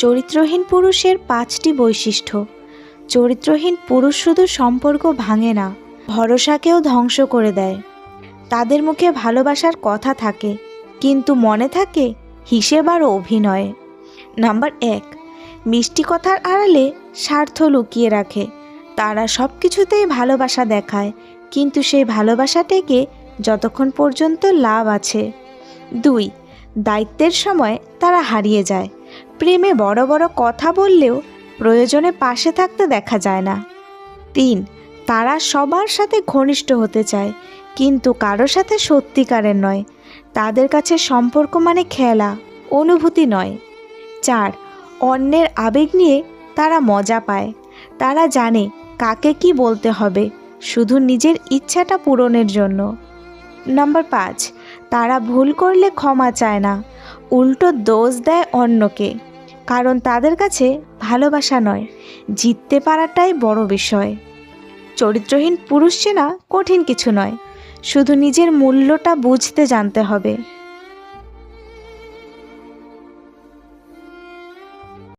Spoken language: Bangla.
চরিত্রহীন পুরুষের পাঁচটি বৈশিষ্ট্য। চরিত্রহীন পুরুষ শুধু সম্পর্ক ভাঙে না, ভরসাকেও ধ্বংস করে দেয়। তাদের মুখে ভালোবাসার কথা থাকে, কিন্তু মনে থাকে হিসেব আর অভিনয়। নাম্বার এক, মিষ্টি কথার আড়ালে স্বার্থ লুকিয়ে রাখে। তারা সব কিছুতেই ভালোবাসা দেখায়, কিন্তু সেই ভালোবাসাটাকে যতক্ষণ পর্যন্ত লাভ আছে। দুই, দায়িত্বের সময় তারা হারিয়ে যায়। প্রেমে বড় বড় কথা বললেও প্রয়োজনে পাশে থাকতে দেখা যায় না। তিন, তারা সবার সাথে ঘনিষ্ঠ হতে চায়, কিন্তু কারও সাথে সত্যিকারের নয়। তাদের কাছে সম্পর্ক মানে খেলা, অনুভূতি নয়। চার, অন্যের আবেগ নিয়ে তারা মজা পায়। তারা জানে কাকে কি বলতে হবে, শুধু নিজের ইচ্ছাটা পূরণের জন্য। নাম্বার পাঁচ তারা ভুল করলে ক্ষমা চায় না, উল্টো দোষ দেয় অন্যকে। কারণ তাদের কাছে ভালোবাসা নয়, জিততে পারাটাই বড় বিষয়। চরিত্রহীন পুরুষ চেনা কঠিন কিছু নয়, শুধু নিজের মূল্যটা বুঝতে জানতে হবে।